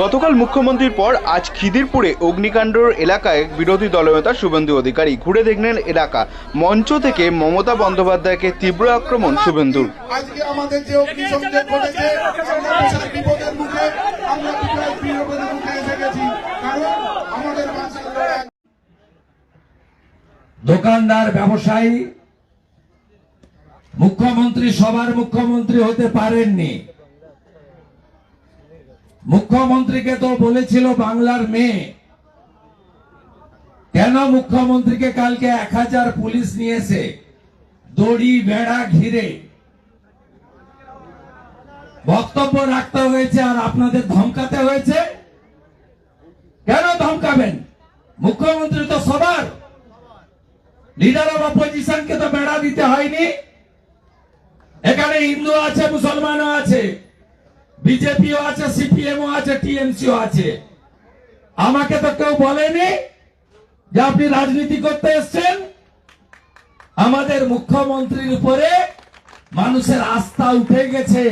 গতকাল মুখ্যমন্ত্রীর পর আজ খিদিরপুরে অগ্নিকাণ্ডর এলাকায় বিরোধী দলনেতা শুভেন্দু অধিকারী ঘুরে দেখলেন এলাকা। মঞ্চ থেকে মমতা বন্দ্যোপাধ্যায়কে তীব্র আক্রমণ শুভেন্দুর। আজকে আমাদের যে অগ্নিসংযোগ ঘটেছে বিপদের মুখে আমরা বিপদের মুখে এসে গেছি। কারণ আমাদের দোকানদার ব্যবসায়ী মুখ্যমন্ত্রী সবার মুখ্যমন্ত্রী হতে পারেননি। মুখ্যমন্ত্রীকে তো বলেছিল বাংলার মেয়ে। কেন মুখ্যমন্ত্রীকে কালকে এক হাজার পুলিশ নিয়েছে? দড়ি, বেড়া, ঘিরে। বক্তব্য রাখতে হয়েছে আর আপনাদের ধমকাতে হয়েছে? কেন ধমকাবেন? মুখ্যমন্ত্রী তো সবার। লিডার অফ অপোজিশনকে তো বেড়া দিতে হয়নি। এখানে হিন্দু আছে, মুসলমানও বিজেপিও আছে, সিপিএমও আছে, টিএমসিও আছে। আমাকে তো কেউ বলেনি যে আপনি রাজনীতি করতে এসছেন। আমাদের মুখ্যমন্ত্রীর উপরে মানুষের আস্থা উঠে গেছে।